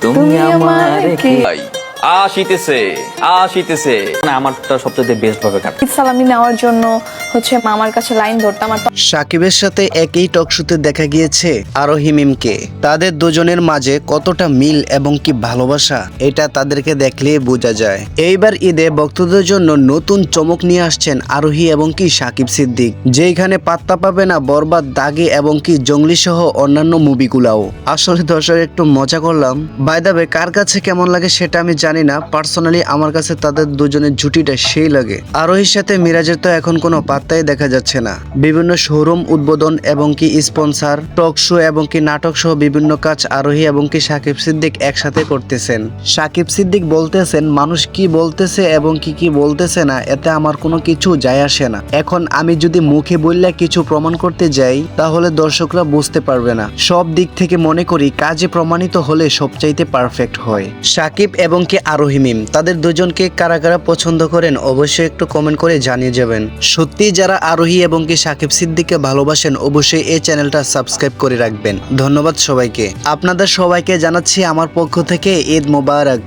তুমি আমার কি? আসিতেছে আসিতেছে। না আমারটা সবচেয়ে বেস্ট ভাবে কাটে। সালামি নেওয়ার জন্য হচ্ছে মামার কাছে লাইন ধরতাম আর সাকিবের সাথে একই টকশোতে দেখা গিয়েছে আরোহি মিমকে। তাদের দুজনের মাঝে কতটা মিল এবং কি ভালোবাসা এটা তাদেরকে দেখলে বোঝা যায়। এইবার ঈদে ভক্তদের জন্য নতুন চমক নিয়ে আসছেন আরোহী এবং কি সাকিব সিদ্দিক। যেখানে পাত্তা পাবে না বরবাদ দাগে এবং কি জঙ্গলি সহ অন্যান্য মুভিগুলাও। আসলে দর্শক একটু মজা করলাম। বাইদাবে কার কাছে কেমন লাগে সেটা আমি জানি না পার্সোনালি আমার কাছে তাদের দুজনের জুটিটা সেই লাগে। আরোহীর সাথে মিরাজের তো এখন কোনো পাত্তাই দেখা যাচ্ছে না। বিভিন্ন শোরুম উদ্বোধন এবং কি স্পন্সর টক শো এবং কি নাটক সহ বিভিন্ন কাজ আরোহী এবং কি সাকিব সিদ্দিক একসাথে করতেছেন। সাকিব সিদ্দিক বলতেছেন, মানুষ কি বলতেছে এবং কি কি বলতেছে না, এতে আমার কোনো কিছু যায় আসে না। এখন আমি যদি মুখে বললে কিছু প্রমাণ করতে যাই, তাহলে দর্শকরা বুঝতে পারবে না। সব দিক থেকে মনে করি, কাজে প্রমাণিত হলে সবচাইতে পারফেক্ট হয়। সাকিব এবং কি আরোহী মিম। তাদের দুজনকে কারা কারা পছন্দ করেন অবশ্যই একটু কমেন্ট করে জানিয়ে যাবেন। সত্যি যারা আরোহী এবং কি সাকিব সিদ্দিককে ভালোবাসেন, অবশ্যই এই চ্যানেলটা সাবস্ক্রাইব করে রাখবেন। ধন্যবাদ সবাইকে। আপনাদের সবাইকে জানাচ্ছি আমার পক্ষ থেকে ঈদ মোবারক।